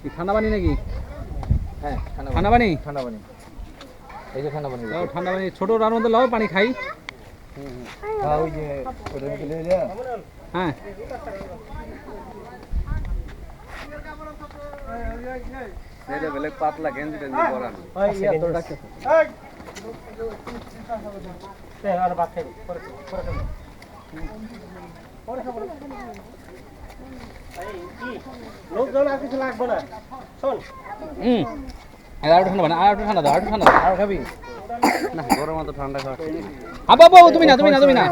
কি ঠান্ডা পানি নাকি? হ্যাঁ ঠান্ডা পানি ঠান্ডা পানি এই যে ঠান্ডা পানি লাও ঠান্ডা পানি ছোট রার মধ্যে লাও পানি খাই। হ্যাঁ হ্যাঁ। বেলেগ পাতলা গেঞ্জি টেঞ্জি আর। আর খাবি। তুমি না তুমি না তুমি না।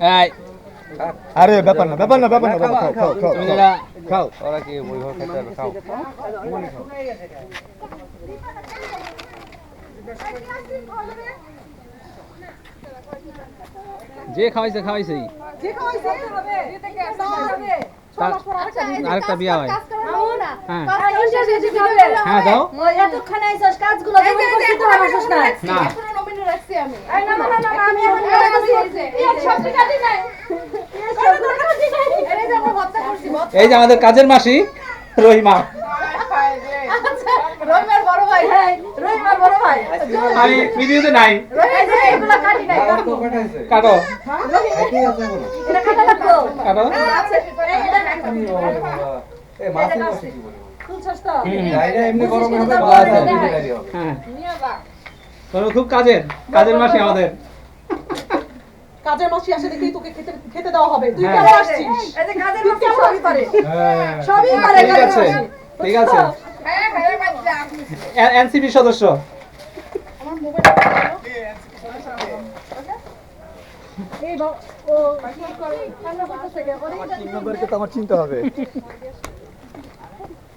হ্যাঁ। আরে ব্যাপার না ব্যাপার না ব্যাপার না খাও খাও খাও। খাও ওরা কি বই ঘর খেতে হবে খাও। যে খাওয়াইছে খাওয়াইছেই তার আরেকটা বিয়া হয়। হ্যাঁ। হ্যাঁ দাও। করতে পারছিস না। না এই না না না আমি এখন এই সবজি কাটি নাই। এই যে আমরা ভর্তা করছি এই যে আমাদের কাজের মাসি রহিমা। রবিবার বড় ভাই হ্যাঁ বড় ভাই। আমি ভিডিওতে নাই। কাটি নাই। কাটো এটা কাটা লাগবো। কাটো। আচ্ছা এটা রাখো কি হ্যাঁ। খুব কাজের কাজের মাসি আমাদের। কাজের মাসি আসে দেখি তোকে খেতে খেতে দেওয়া হবে। তুই হ্যাঁ। কেন আসছিস? এই যে কাজের মাসি সবই পারে। হ্যাঁ। সবই পারে ঠিক আছে মাসি ঠিক আছে হ্যাঁ ভাইয়ের বাচ্চা এনসিপি সদস্য আমার চিনতে হবে